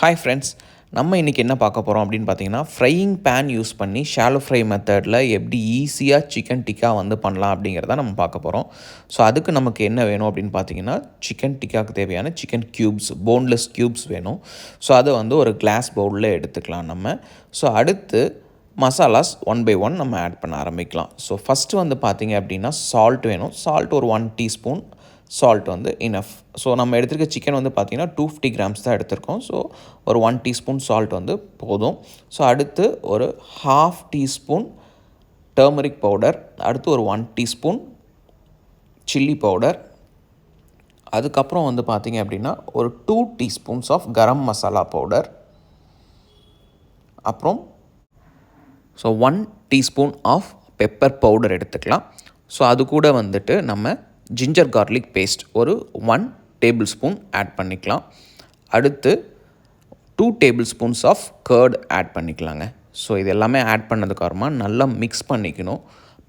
Hi friends நம்ம இன்றைக்கி என்ன பார்க்க போகிறோம் அப்படின்னு பார்த்தீங்கன்னா ஃப்ரையிங் பேன் யூஸ் பண்ணி ஷாலோ ஃப்ரை மெத்தடில் எப்படி ஈஸியாக சிக்கன் டிக்கா வந்து பண்ணலாம் அப்படிங்கிறத நம்ம பார்க்க போகிறோம் ஸோ அதுக்கு நமக்கு என்ன வேணும் அப்படின்னு பார்த்தீங்கன்னா சிக்கன் டிக்காவுக்கு தேவையான சிக்கன் க்யூப்ஸ் போன்லெஸ் க்யூப்ஸ் வேணும். ஸோ அதை வந்து ஒரு கிளாஸ் பவுலில் எடுத்துக்கலாம் நம்ம. ஸோ அடுத்து மசாலாஸ் ஒன் பை ஒன் நம்ம ஆட் பண்ண ஆரம்பிக்கலாம். ஸோ ஃபஸ்ட்டு வந்து பார்த்தீங்க அப்படின்னா சால்ட் வேணும். சால்ட் ஒரு ஒன் டீஸ்பூன் சால்ட் வந்து இனஃப் ஸோ நம்ம எடுத்துருக்க சிக்கன் வந்து பார்த்திங்கன்னா டூ ஃபிஃப்டி கிராம்ஸ் தான் எடுத்திருக்கோம். ஸோ ஒரு ஒன் டீஸ்பூன் சால்ட் வந்து போதும். ஸோ அடுத்து ஒரு ஹாஃப் டீஸ்பூன் டர்மரிக் பவுடர் அடுத்து ஒரு ஒன் டீஸ்பூன் சில்லி பவுடர் அதுக்கப்புறம் வந்து பார்த்திங்க அப்படின்னா ஒரு two teaspoons of garam masala powder அப்புறம் so one teaspoon of pepper powder எடுத்துக்கலாம். ஸோ அது கூட வந்துட்டு நம்ம ஜிஞ்சர் கார்லிக் பேஸ்ட் ஒரு ஒன் டேபிள் ஸ்பூன் ஆட் பண்ணிக்கலாம். அடுத்து two tablespoons of curd add பண்ணிக்கலாங்க. ஸோ இது எல்லாமே ஆட் பண்ணதுக்கப்புறமா நல்லா மிக்ஸ் பண்ணிக்கணும்.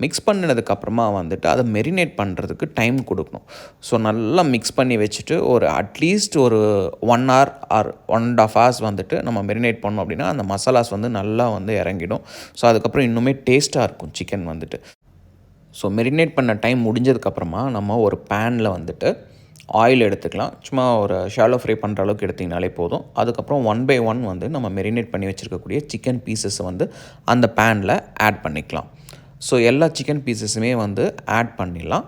மிக்ஸ் பண்ணினதுக்கப்புறமா வந்துட்டு அதை மெரினேட் பண்ணுறதுக்கு டைம் கொடுக்கணும். ஸோ நல்லா மிக்ஸ் பண்ணி வச்சுட்டு ஒரு அட்லீஸ்ட் ஒரு one hour or one and half hours வந்துட்டு நம்ம மெரினேட் பண்ணோம் அப்படின்னா அந்த மசாலாஸ் வந்து நல்லா வந்து இறங்கிடும். ஸோ அதுக்கப்புறம் இன்னுமே டேஸ்ட்டாக இருக்கும் சிக்கன் வந்துட்டு. ஸோ மெரினேட் பண்ண டைம் முடிஞ்சதுக்கப்புறமா நம்ம ஒரு பேனில் வந்துட்டு ஆயில் எடுத்துக்கலாம். சும்மா ஒரு ஷாலோ ஃப்ரை பண்ணுற அளவுக்கு எடுத்திங்கனாலே போதும். அதுக்கப்புறம் ஒன் பை ஒன் வந்து நம்ம மெரினேட் பண்ணி வச்சுருக்கக்கூடிய சிக்கன் பீசஸை வந்து அந்த பேனில் ஆட் பண்ணிக்கலாம். ஸோ எல்லா சிக்கன் பீசஸுமே வந்து ஆட் பண்ணிடலாம்.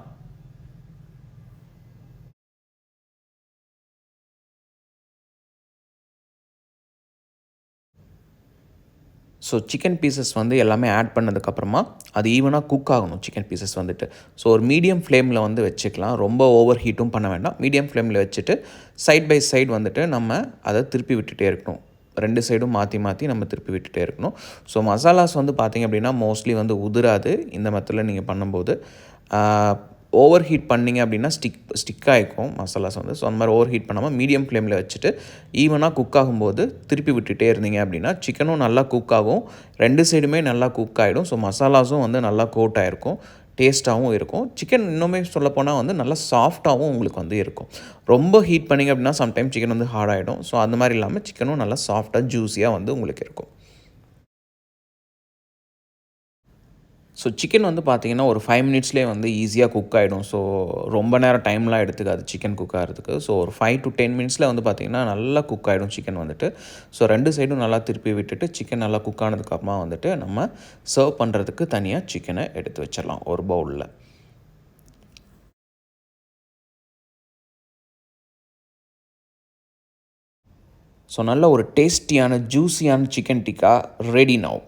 ஸோ சிக்கன் பீசஸ் வந்து எல்லாமே ஆட் பண்ணதுக்கப்புறமா அது ஈவனாக குக் ஆகணும் சிக்கன் பீசஸ் வந்துட்டு. ஸோ ஒரு மீடியம் ஃப்ளேமில் வந்து வச்சுக்கலாம். ரொம்ப ஓவர் ஹீட்டும் பண்ண வேண்டாம். மீடியம் ஃப்ளேமில் வச்சுட்டு சைட் பை சைடு வந்துட்டு நம்ம அதை திருப்பி விட்டுகிட்டே இருக்கணும். ரெண்டு சைடும் மாற்றி மாற்றி நம்ம திருப்பி விட்டுட்டே இருக்கணும். ஸோ மசாலாஸ் வந்து பார்த்திங்க அப்படின்னா மோஸ்ட்லி வந்து உதிராது. இந்த மெத்தடில் நீங்கள் பண்ணும்போது ஓவர் ஹீட் பண்ணிங்க அப்படின்னா ஸ்டிக் ஸ்டிக் ஆகிக்கும் மசாலாஸ் வந்து. ஸோ அந்த மாதிரி ஓவர் ஹீட் பண்ணாமல் மீடியம் ஃப்ளேமில் வச்சுட்டு ஈவனாக குக் ஆகும்போது திருப்பி விட்டுட்டே இருந்தீங்க அப்படின்னா சிக்கனும் நல்லா குக் ஆகும். ரெண்டு சைடுமே நல்லா குக் ஆகிடும் ஸோ மசாலாஸும் வந்து நல்லா கோட் ஆகிருக்கும் டேஸ்ட்டாகவும் இருக்கும். சிக்கன் இன்னுமே சொல்லப்போனால் வந்து நல்லா சாஃப்டாகவும் உங்களுக்கு வந்து இருக்கும். ரொம்ப ஹீட் பண்ணிங்க அப்படின்னா சம்டைம் சிக்கன் வந்து ஹார்ட் ஆகிடும் ஸோ அந்த மாதிரி இல்லாமல் சிக்கனும் நல்லா சாஃப்டாக ஜூஸியாக வந்து உங்களுக்கு இருக்கும். ஸோ சிக்கன் வந்து பார்த்திங்கன்னா ஒரு ஃபைவ் மினிட்ஸ்லேயே வந்து ஈஸியாக குக் ஆகிடும் ஸோ ரொம்ப நேரம் டைம்லாம் எடுத்துக்காது சிக்கன் குக் ஆகிறதுக்கு. ஸோ ஒரு ஃபைவ் டு டென் மினிட்ஸில் வந்து பார்த்திங்கன்னா நல்லா குக் ஆகிடும் சிக்கன் வந்துட்டு. ஸோ ரெண்டு சைடும் நல்லா திருப்பி விட்டுட்டு சிக்கன் நல்லா குக் ஆனதுக்கப்புறமா வந்துட்டு நம்ம சர்வ் பண்ணுறதுக்கு தனியாக சிக்கனை எடுத்து வச்சிடலாம் ஒரு பவுலில் ஸோ நல்ல ஒரு டேஸ்டியான ஜூஸியான சிக்கன் டிக்கா ரெடி நவ்